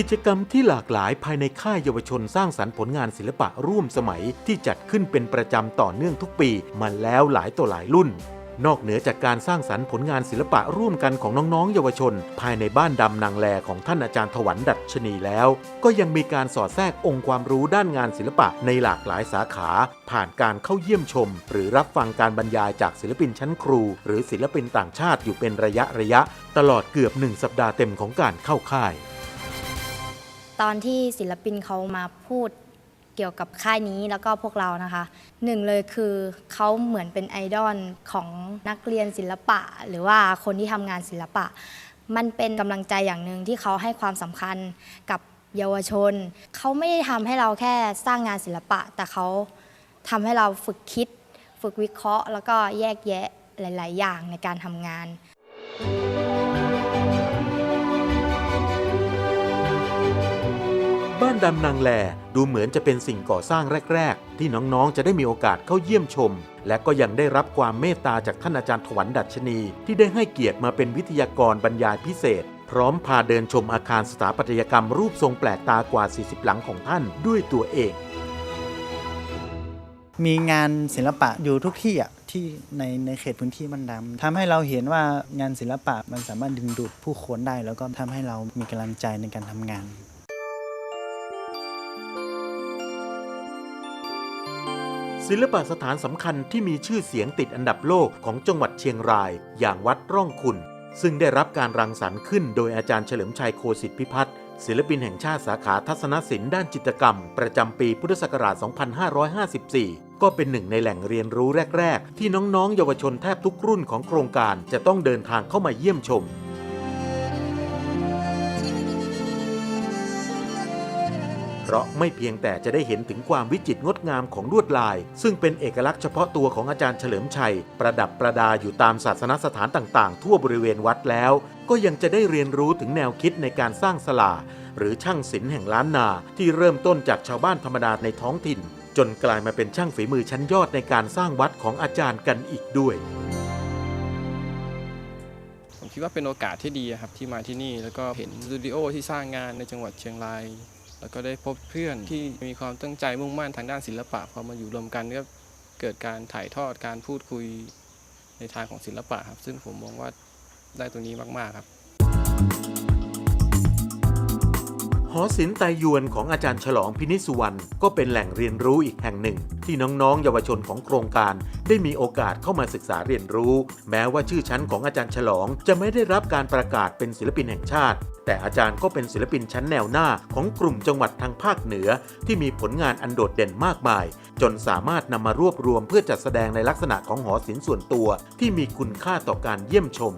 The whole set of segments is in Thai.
กิจกรรมที่หลากหลายภายในค่ายเยาวชนสร้างสรรค์ผลงานศิลปะร่วมสมัยที่จัดขึ้นเป็นประจำต่อเนื่องทุกปีมาแล้วหลายต่อหลายรุ่น นอกเหนือจากการสร้างสรรค์ผลงานศิลปะร่วมกันของน้องๆ เยาวชน ภายในบ้านดำนางแลของท่านอาจารย์ถวันดัชนีแล้ว ก็ยังมีการสอดแทรกองค์ความรู้ด้านงานศิลปะในหลากหลายสาขา ผ่านการเข้าเยี่ยมชม หรือรับฟังการบรรยายจากศิลปินชั้นครู หรือศิลปินต่างชาติอยู่เป็นระยะระยะ ตลอดเกือบหนึ่งสัปดาห์เต็มของการเข้าค่าย ตอนที่ศิลปินเขามาพูดเกี่ยวกับค่ายนี้แล้วก็พวกเรานะคะหนึ่งเลยคือเขาเหมือนเป็นไอดอลของนักเรียนศิลปะ หรือว่าคนที่ทำงานศิลปะ มันเป็นกำลังใจอย่างหนึ่งที่เขาให้ความสำคัญกับเยาวชน เขาไม่ได้ทำให้เราแค่สร้างงานศิลปะ แต่เขาทำให้เราฝึกคิด ฝึกวิเคราะห์ แล้วก็แยกแยะหลาย ๆ อย่างในการทำงาน บ้านดำนางแลดูเหมือนจะเป็นสิ่งก่อสร้างแรก ๆ ที่น้องๆ จะได้มีโอกาสเข้าเยี่ยมชม และก็ยังได้รับความเมตตาจากท่านอาจารย์ถวันดัชนี ที่ได้ให้เกียรติมาเป็นวิทยากรบรรยายพิเศษ พร้อมพาเดินชมอาคารสถาปัตยกรรมรูปทรงแปลกตากว่า 40 หลังของท่านด้วยตัวเอง มีงานศิลปะอยู่ทุกที่อะที่ในในเขตพื้นที่มันดำทำให้เราเห็นว่างานศิลปะมันสามารถดึงดูดผู้คนได้ แล้วก็ทำให้เรามีกำลังใจในการทำงาน ศิลปสถานสำคัญที่มีชื่อเสียงติดอันดับโลกของจังหวัดเชียงราย อย่างวัดร่องคุณ ซึ่งได้รับการรังสรรค์ขึ้นโดยอาจารย์เฉลิมชัยโคสิทธิพิพัฒน์ศิลปินแห่งชาติสาขาทัศนศิลป์ด้านจิตรกรรม ประจำปีพุทธศักราช 2554 ก็เป็นหนึ่งในแหล่งเรียนรู้แรก ๆ ที่น้องๆ เยาวชนแทบทุกรุ่นของโครงการจะต้องเดินทางเข้ามาเยี่ยมชม เพราะไม่เพียงแต่จะได้เห็นถึงความวิจิตรงดงามของลวดลาย ซึ่งเป็นเอกลักษณ์เฉพาะตัวของอาจารย์เฉลิมชัย ประดับประดาอยู่ตามศาสนสถานต่าง ๆ ทั่วบริเวณวัดแล้ว ก็ยังจะได้เรียนรู้ถึงแนวคิดในการสร้างสลาหรือช่างศิลป์แห่งล้านนา ที่เริ่มต้นจากชาวบ้านธรรมดาในท้องถิ่น จนกลายมาเป็นช่างฝีมือชั้นยอดในการสร้างวัดของอาจารย์กันอีกด้วย ผมคิดว่าเป็นโอกาสที่ดีครับที่มาที่นี่แล้วก็เห็นสตูดิโอที่สร้างงานในจังหวัดเชียงราย แล้วก็ได้พบเพื่อนที่มีความตั้งใจมุ่งมั่นทางด้านศิลปะพอมาอยู่รวมกันก็เกิดการถ่ายทอดการพูดคุยในทางของศิลปะครับ ซึ่งผมมองว่าได้ตรงนี้มาก ๆ ครับ อศิลป์ไตยวนของอาจารย์ฉลองพินิสุวรรณก็เป็นแหล่งเรียนรู้อีกแห่งหนึ่ง ที่น้องๆ เยาวชนของโครงการ ได้มีโอกาสเข้ามาศึกษาเรียนรู้ แม้ว่าชื่อชั้นของอาจารย์ฉลองจะไม่ได้รับการประกาศเป็นศิลปินแห่งชาติ แต่อาจารย์ก็เป็นศิลปินชั้นแนวหน้าของกลุ่มจังหวัดทางภาคเหนือ ที่มีผลงานอันโดดเด่นมากมาย จนสามารถนำมารวบรวมเพื่อจัดแสดงในลักษณะของหอศิลป์ส่วนตัว ที่มีคุณค่าต่อการเยี่ยมชม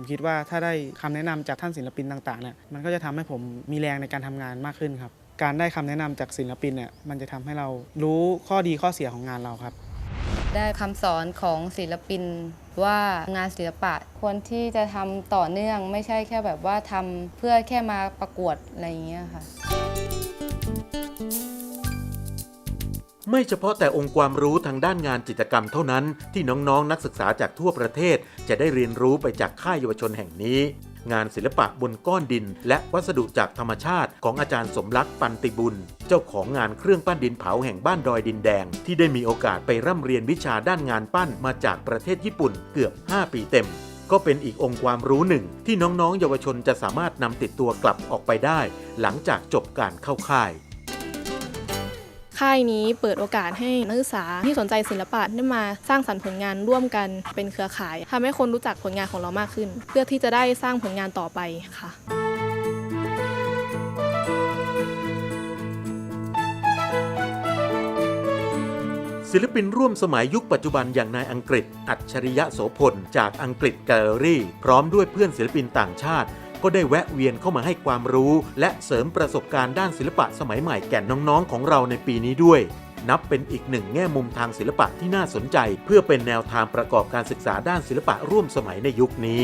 ผมคิดว่าถ้าได้คำแนะนำจากท่านศิลปินต่างๆเนี่ยมันก็จะทำให้ผมมีแรงในการทำงานมากขึ้นครับ การได้คำแนะนำจากศิลปินเนี่ยมันจะทำให้เรารู้ข้อดีข้อเสียของงานเราครับ ได้คำสอนของศิลปินว่างานศิลปะควรที่จะทำต่อเนื่องไม่ใช่แค่แบบว่าทำเพื่อแค่มาประกวดอะไรอย่างเงี้ยค่ะ ไม่เฉพาะแต่องค์ความรู้ทางด้านงานจิตรกรรมเท่านั้น ที่น้องๆนักศึกษาจากทั่วประเทศ จะได้เรียนรู้ไปจากค่ายเยาวชนแห่งนี้ งานศิลปะบนก้อนดิน และวัสดุจากธรรมชาติของอาจารย์สมรักปันติบุญ เจ้าของงานเครื่องปั้นดินเผาแห่งบ้านดอยดินแดง ที่ได้มีโอกาสไปร่ำเรียนวิชาด้านงานปั้นมาจากประเทศญี่ปุ่นเกือบ 5 ปีเต็มก็เป็นอีกองค์ความรู้หนึ่ง ที่น้องๆ เยาวชนจะสามารถนำติดตัวกลับออกไปได้ หลังจากจบการเข้าค่าย ค่ายนี้เปิดโอกาสให้นักศึกษาที่สนใจศิลปะได้มาสร้างสรรค์ผลงานร่วมกันเป็นเครือข่ายทำให้คนรู้จักผลงานของเรามากขึ้น เพื่อที่จะได้สร้างผลงานต่อไปค่ะศิลปินร่วมสมัยยุคปัจจุบันอย่างนายอังกฤษ อัจฉริยะโสพล จากอังกฤษแกลเลอรี่ พร้อมด้วยเพื่อนศิลปินต่างชาติ ก็ได้แวะเวียนเข้ามาให้ความรู้ และเสริมประสบการณ์ด้านศิลปะสมัยใหม่แก่น้องๆ ของเราในปีนี้ด้วย นับเป็นอีกหนึ่งแง่มุมทางศิลปะที่น่าสนใจ เพื่อเป็นแนวทางประกอบการศึกษาด้านศิลปะร่วมสมัยในยุคนี้